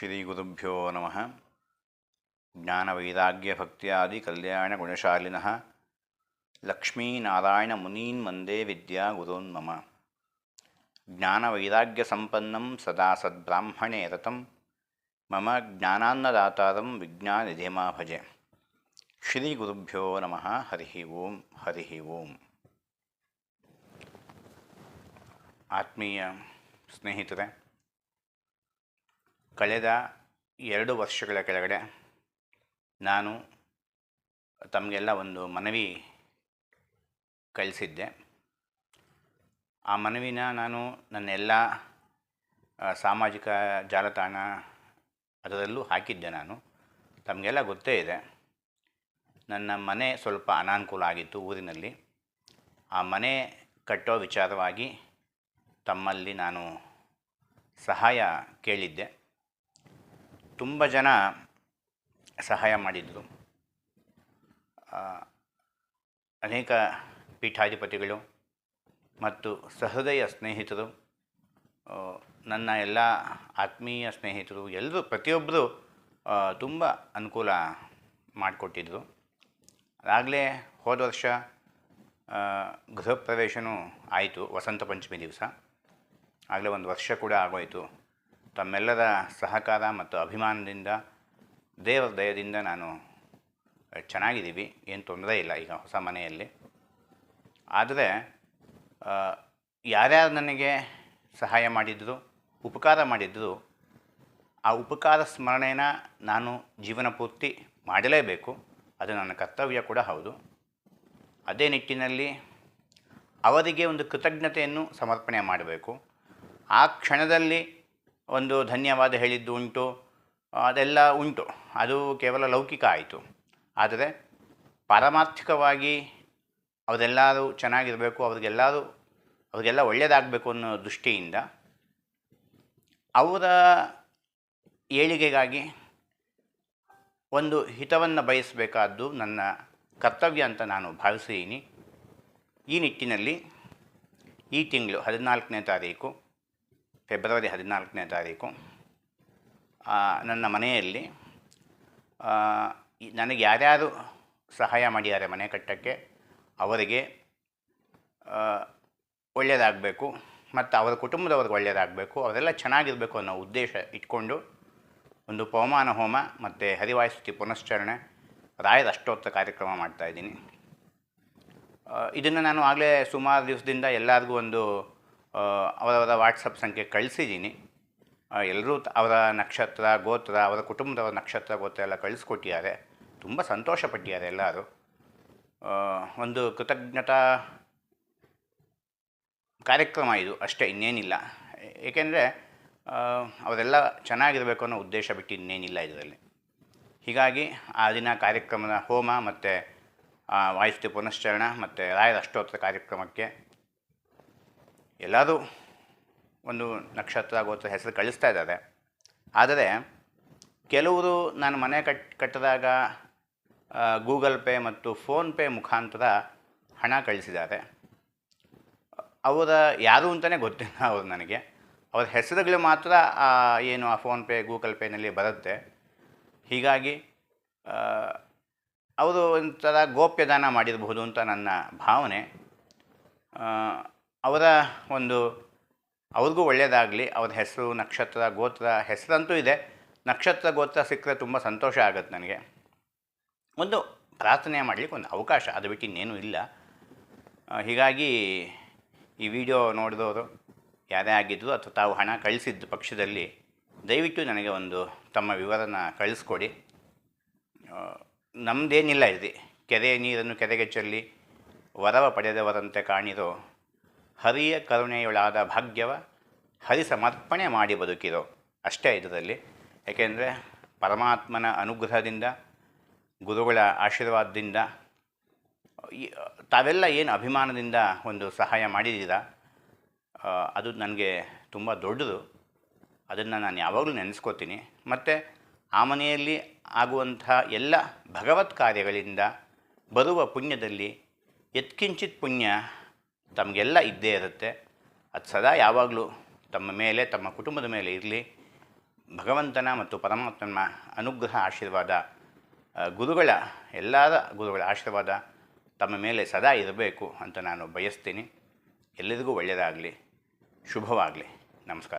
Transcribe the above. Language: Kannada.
ಶ್ರೀಗುರುಭ್ಯೋ ನಮಃ. ಜ್ಞಾನವೈರಾಗ್ಯಭಕ್ತ್ಯಾದಿ ಕಲ್ಯಾಣಗುಣಶಾಲಿನಃ ಲಕ್ಷ್ಮೀನಾರಾಯಣಮುನೀನ್ ಮಂದೇ ವಿದ್ಯಾ ಗುರೋನ್ ಮಮ ಜ್ಞಾನವೈರಾಗ್ಯಸಂಪನ್ನಂ ಸದಾ ಸದ್ಬ್ರಾಹ್ಮಣೇ ರತಂ. ಮಮ ಜ್ಞಾನಾನ್ನದಾತಾರಂ ವಿಜ್ಞಾನಿಧಿಮಾ ಭಜೆ. ಶ್ರೀಗುರುಭ್ಯೋ ನಮಃ. ಹರಿ ಓಂ ಹರಿ ಓಂ. ಆತ್ಮೀಯ ಸ್ನೇಹಿತರೆ ಕಳೆದ ಎರಡು ವರ್ಷಗಳ ಕೆಳಗಡೆ ನಾನು ತಮಗೆಲ್ಲ ಒಂದು ಮನವಿ ಕಳಿಸಿದ್ದೆ. ಆ ಮನವಿನ ನಾನು ನನ್ನ ಎಲ್ಲ ಸಾಮಾಜಿಕ ಜಾಲತಾಣ ಅದರಲ್ಲೂ ಹಾಕಿದ್ದೆ ನಾನು. ತಮಗೆಲ್ಲ ಗೊತ್ತೇ ಇದೆ. ನನ್ನ ಮನೆ ಸ್ವಲ್ಪ ಅನಾನುಕೂಲ ಆಗಿತ್ತು ಊರಿನಲ್ಲಿ. ಆ ಮನೆ ಕಟ್ಟೋ ವಿಚಾರವಾಗಿ ತಮ್ಮಲ್ಲಿ ನಾನು ಸಹಾಯ ಕೇಳಿದ್ದೆ. ತುಂಬ ಜನ ಸಹಾಯ ಮಾಡಿದರು. ಅನೇಕ ಪೀಠಾಧಿಪತಿಗಳು ಮತ್ತು ಸಹೃದಯ ಸ್ನೇಹಿತರು ನನ್ನ ಎಲ್ಲ ಆತ್ಮೀಯ ಸ್ನೇಹಿತರು ಎಲ್ಲರೂ ಪ್ರತಿಯೊಬ್ಬರು ತುಂಬ ಅನುಕೂಲ ಮಾಡಿಕೊಟ್ಟಿದ್ದರು ಆಗಲೇ ಹೋದ ವರ್ಷ ಗೃಹ ಪ್ರವೇಶನೂ ಆಯಿತು, ವಸಂತ ಪಂಚಮಿ ದಿವಸ. ಆಗಲೇ ಒಂದು ವರ್ಷ ಕೂಡ ಆಗೋಯಿತು. ತಮ್ಮೆಲ್ಲರ ಸಹಕಾರ ಮತ್ತು ಅಭಿಮಾನದಿಂದ ದೇವರ ದಯದಿಂದ ನಾನು ಚೆನ್ನಾಗಿದ್ದೀವಿ, ಏನು ತೊಂದರೆ ಇಲ್ಲ ಈಗ ಹೊಸ ಮನೆಯಲ್ಲಿ. ಆದರೆ ಯಾರ್ಯಾರು ನನಗೆ ಸಹಾಯ ಮಾಡಿದ್ರು, ಉಪಕಾರ ಮಾಡಿದ್ರು, ಆ ಉಪಕಾರ ಸ್ಮರಣೆನ ನಾನು ಜೀವನ ಪೂರ್ತಿ ಮಾಡಲೇಬೇಕು. ಅದು ನನ್ನ ಕರ್ತವ್ಯ ಕೂಡ ಹೌದು. ಅದೇ ನಿಟ್ಟಿನಲ್ಲಿ ಅವರಿಗೆ ಒಂದು ಕೃತಜ್ಞತೆಯನ್ನು ಸಮರ್ಪಣೆ ಮಾಡಬೇಕು. ಆ ಕ್ಷಣದಲ್ಲಿ ಒಂದು ಧನ್ಯವಾದ ಹೇಳಿದ್ದು ಉಂಟು. ಅದೆಲ್ಲ ಉಂಟು. ಅದು ಕೇವಲ ಲೌಕಿಕ ಆಯಿತು. ಆದರೆ ಪಾರಮಾರ್ಥಿಕವಾಗಿ ಅವರೆಲ್ಲರೂ ಚೆನ್ನಾಗಿರಬೇಕು, ಅವ್ರಿಗೆಲ್ಲರೂ, ಅವ್ರಿಗೆಲ್ಲ ಒಳ್ಳೆಯದಾಗಬೇಕು ಅನ್ನೋ ದೃಷ್ಟಿಯಿಂದ ಅವರ ಏಳಿಗೆಗಾಗಿ ಒಂದು ಹಿತವನ್ನು ಬಯಸಬೇಕಾದ್ದು ನನ್ನ ಕರ್ತವ್ಯ ಅಂತ ನಾನು ಭಾವಿಸಿದ್ದೀನಿ ಈ ನಿಟ್ಟಿನಲ್ಲಿ ಈ ತಿಂಗಳು ಹದಿನಾಲ್ಕನೇ ತಾರೀಕು ಫೆಬ್ರವರಿ ಹದಿನಾಲ್ಕನೇ ತಾರೀಕು ನನ್ನ ಮನೆಯಲ್ಲಿ ನನಗೆ ಯಾರ್ಯಾರು ಸಹಾಯ ಮಾಡಿದ್ದಾರೆ ಮನೆ ಕಟ್ಟಕ್ಕೆ, ಅವರಿಗೆ ಒಳ್ಳೆಯದಾಗಬೇಕು ಮತ್ತು ಅವರ ಕುಟುಂಬದವ್ರಿಗೆ ಒಳ್ಳೆಯದಾಗಬೇಕು, ಅವರೆಲ್ಲ ಚೆನ್ನಾಗಿರಬೇಕು ಅನ್ನೋ ಉದ್ದೇಶ ಇಟ್ಕೊಂಡು ಒಂದು ಪವಮಾನ ಹೋಮ ಮತ್ತು ಹರಿವಾಯಸ್ತಿ ಪುನಶ್ಚರಣೆ ರಾಯರ ಅಷ್ಟೋತ್ತರ ಕಾರ್ಯಕ್ರಮ ಮಾಡ್ತಾಯಿದ್ದೀನಿ ಇದನ್ನು ನಾನು ಆಗಲೇ ಸುಮಾರು ದಿವಸದಿಂದ ಎಲ್ಲರಿಗೂ ಒಂದು ಅವರವರ ವಾಟ್ಸಪ್ ಸಂಖ್ಯೆ ಕಳಿಸಿದ್ದೀನಿ ಎಲ್ಲರೂ ಅವರ ನಕ್ಷತ್ರ, ಗೋತ್ರ, ಅವರ ಕುಟುಂಬದವರ ನಕ್ಷತ್ರ, ಗೋತ್ರ ಎಲ್ಲ ಕಳಿಸ್ಕೊಟ್ಟಿದ್ದಾರೆ. ತುಂಬ ಸಂತೋಷಪಟ್ಟಿದ್ದಾರೆ ಎಲ್ಲರೂ. ಒಂದು ಕೃತಜ್ಞತಾ ಕಾರ್ಯಕ್ರಮ ಇದು, ಅಷ್ಟೇ, ಇನ್ನೇನಿಲ್ಲ. ಏಕೆಂದರೆ ಅವರೆಲ್ಲ ಚೆನ್ನಾಗಿರಬೇಕು ಅನ್ನೋ ಉದ್ದೇಶ ಬಿಟ್ಟು ಇನ್ನೇನಿಲ್ಲ ಇದರಲ್ಲಿ. ಹೀಗಾಗಿ, ಆ ದಿನ ಕಾರ್ಯಕ್ರಮದ ಹೋಮ ಮತ್ತು ವಾಯುಸ್ತಿ ಪುನಶ್ಚರಣ ಮತ್ತು ರಾಯರ ಅಷ್ಟೋತ್ತರ ಕಾರ್ಯಕ್ರಮಕ್ಕೆ ಎಲ್ಲರೂ ಒಂದು ನಕ್ಷತ್ರ ಗೋತ್ರ ಹೆಸರು ಕಳಿಸ್ತಾ ಇದ್ದಾರೆ ಆದರೆ ಕೆಲವರು ನಾನು ಮನೆ ಕಟ್, ಕಟ್ಟಿದಾಗ ಗೂಗಲ್ ಪೇ ಮತ್ತು ಫೋನ್ಪೇ ಮುಖಾಂತರ ಹಣ ಕಳಿಸಿದ್ದಾರೆ. ಅವರ ಯಾರು ಅಂತಲೇ ಗೊತ್ತಿಲ್ಲ ಅವರು ನನಗೆ. ಅವರ ಹೆಸರುಗಳು ಮಾತ್ರ ಏನು ಆ ಫೋನ್ಪೇ ಗೂಗಲ್ ಪೇನಲ್ಲಿ ಬರುತ್ತೆ. ಹೀಗಾಗಿ ಅವರು ಒಂಥರ ಗೋಪ್ಯದಾನ ಮಾಡಿರಬಹುದು ಅಂತ ನನ್ನ ಭಾವನೆ. ಅವರ ಒಂದು, ಅವ್ರಿಗೂ ಒಳ್ಳೆಯದಾಗಲಿ ಅವ್ರ ಹೆಸರು ನಕ್ಷತ್ರ ಗೋತ್ರ, ಹೆಸರಂತೂ ಇದೆ. ನಕ್ಷತ್ರ ಗೋತ್ರ ಸಿಕ್ಕರೆ ತುಂಬ ಸಂತೋಷ ಆಗುತ್ತೆ ನನಗೆ. ಒಂದು ಪ್ರಾರ್ಥನೆ ಮಾಡಲಿಕ್ಕೆ ಒಂದು ಅವಕಾಶ, ಅದು ಬಿಟ್ಟು ಇನ್ನೇನೂ ಇಲ್ಲ. ಹೀಗಾಗಿ ಈ ವಿಡಿಯೋ ನೋಡಿದವರು, ಯಾರೇ ಆಗಿದ್ರು ಅಥವಾ ತಾವು ಹಣ ಕಳಿಸಿದ್ದು ಪಕ್ಷದಲ್ಲಿ, ದಯವಿಟ್ಟು ನನಗೆ ಒಂದು ತಮ್ಮ ವಿವರನ ಕಳಿಸ್ಕೊಡಿ. ನಮ್ಮದೇನಿಲ್ಲ ಇದೆ ಕೆರೆ ನೀರನ್ನು ಕೆರೆಗೆ ಚೆಲ್ಲಿ, ವರವ ಪಡೆದವರಂತೆ ಕಾಣಿರೋ ಹರಿಯ ಕರುಣೆಯೊಳಾದ ಭಾಗ್ಯವ ಹರಿ ಸಮರ್ಪಣೆ ಮಾಡಿ ಬದುಕಿರೋ ಅಷ್ಟೇ ಇದರಲ್ಲಿ. ಏಕೆಂದರೆ ಪರಮಾತ್ಮನ ಅನುಗ್ರಹದಿಂದ, ಗುರುಗಳ ಆಶೀರ್ವಾದದಿಂದ ತಾವೆಲ್ಲ ಏನು ಅಭಿಮಾನದಿಂದ ಒಂದು ಸಹಾಯ ಮಾಡಿದ್ದೀರ? ಅದು ನನಗೆ ತುಂಬ ದೊಡ್ಡದು. ಅದನ್ನು ನಾನು ಯಾವಾಗಲೂ ನೆನೆಸ್ಕೋತೀನಿ. ಮತ್ತು ಆ ಮನೆಯಲ್ಲಿ ಆಗುವಂಥ ಎಲ್ಲ ಭಗವತ್ ಕಾರ್ಯಗಳಿಂದ ಬರುವ ಪುಣ್ಯದಲ್ಲಿ ಯತ್ಕಿಂಚಿತ್ ಪುಣ್ಯ ತಮಗೆಲ್ಲ ಇದ್ದೇ ಇರುತ್ತೆ. ಅದು ಸದಾ ಯಾವಾಗಲೂ ತಮ್ಮ ಮೇಲೆ, ತಮ್ಮ ಕುಟುಂಬದ ಮೇಲೆ ಇರಲಿ. ಭಗವಂತನ ಮತ್ತು ಪರಮಾತ್ಮನ ಅನುಗ್ರಹ, ಆಶೀರ್ವಾದ ಗುರುಗಳ ಎಲ್ಲರ ಗುರುಗಳ ಆಶೀರ್ವಾದ ತಮ್ಮ ಮೇಲೆ ಸದಾ ಇರಬೇಕು ಅಂತ ನಾನು ಬಯಸ್ತೀನಿ. ಎಲ್ಲರಿಗೂ ಒಳ್ಳೆಯದಾಗಲಿ. ಶುಭವಾಗಲಿ. ನಮಸ್ಕಾರ.